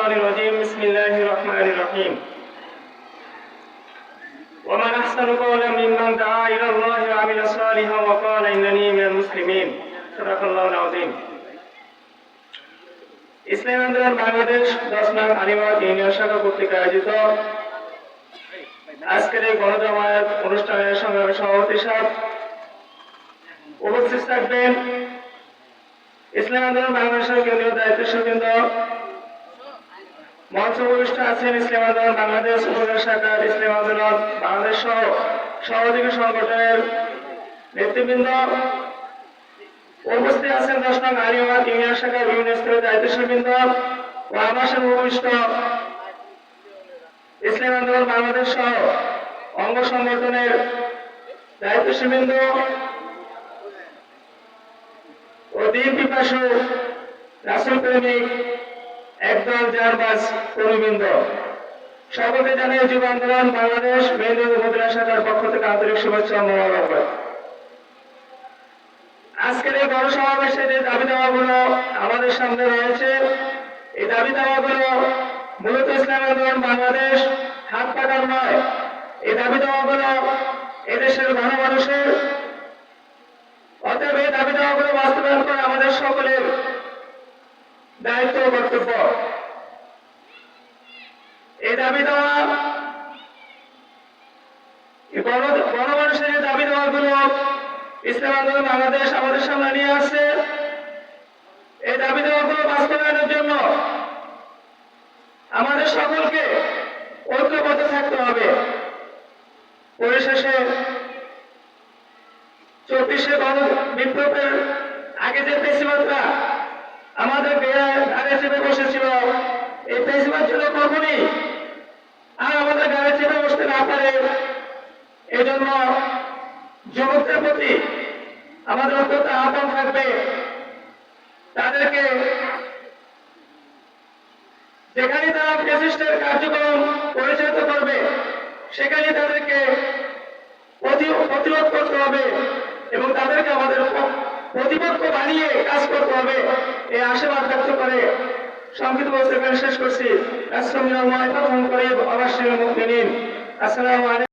الشيطان الرجيم بسم الله الرحمن الرحيم ومن أحسن قولا ممن دعا إلى الله وعمل صالحا وقال إنني من المسلمين صدق الله العظيم ইসলাম আন্দোলন বাংলাদেশ দশ নং আলিমাবাদ ইউনিয়ন শাখা কর্তৃক আয়োজিত আজকের এই গণজামায়াত অনুষ্ঠানের সংগ্রামী সভাপতি সাহেব উপস্থিত থাকবেন ইসলাম আন্দোলন বাংলাদেশের কেন্দ্রীয় দায়িত্বশীলবৃন্দ মঞ্চ আছেন ইসলাম আন্দোলন, বাংলাদেশ ইসলাম বাংলাদেশ সহ সহযোগী সংগঠনের নেতৃবৃন্দ উপস্থিত আছেন ইউনিয়ন শাখার বিভিন্ন স্তরের ও ইসলাম আন্দোলন, বাংলাদেশ সহ অঙ্গ সংগঠনের দায়িত্বশীলবৃন্দ ও দিন পিপাসু রাসুল প্রেমিক একদল জারবাস কর্মীবৃন্দ। সকলকে জানিয়ে আন্দোলন বাংলাদেশ মেহেন্দ্র উপজেলা শাখার পক্ষ থেকে আন্তরিক শুভেচ্ছা ও মোবারকবাদ আজকের এই বড় সমাবেশে যে দাবি দাওয়াগুলো আমাদের সামনে রয়েছে, এই দাবি দাওয়াগুলো মূলত ইসলাম আন্দোলন বাংলাদেশ হাত পাকার নয়। এই দাবি দাওয়াগুলো এদেশের গণমানুষের। অতএব এই দাবি দাওয়াগুলো বাস্তবায়ন করা আমাদের সকলের দায়িত্ব এই দাবি দেওয়া। গণ- গণমানুষের এই দাবি দেওয়াগুলো ইসলাম আন্দোলন বাংলাদেশ আমাদের সামনে নিয়ে আসছে। এই দাবি দেওয়াগুলো বাস্তবায়নের জন্য আমাদের সকলকে ঐক্যবদ্ধ থাকতে হবে। পরিশেষে চব্বিশে গণ বিপ্লবের আগে যে পেশিবাদরা আমাদের গাড়ি চেপে বসেছিল, এই পেশিবাদ ছিল কখনই আর আমাদের গাড়ি চেপে বসতে না পারে এই জন্য যুবকদের প্রতি আমাদের অত্যন্ত আহ্বান থাকবে। তাদেরকে যেখানে তারা ফেসিস্টের কার্যক্রম পরিচালিত করবে, সেখানে তাদেরকে প্রতিরোধ করতে হবে এবং তাদেরকে আমাদের প্রতিপক্ষ বানিয়ে কাজ করতে হবে। এই আশীর্বাদ ব্যক্ত করে সংক্ষিপ্ত বক্তব্য শেষ করছি। রাষ্ট্রমিনা মহাত্মা করে অবশ্যই মুক্তি নিন। আসসালামু আলাইকুম।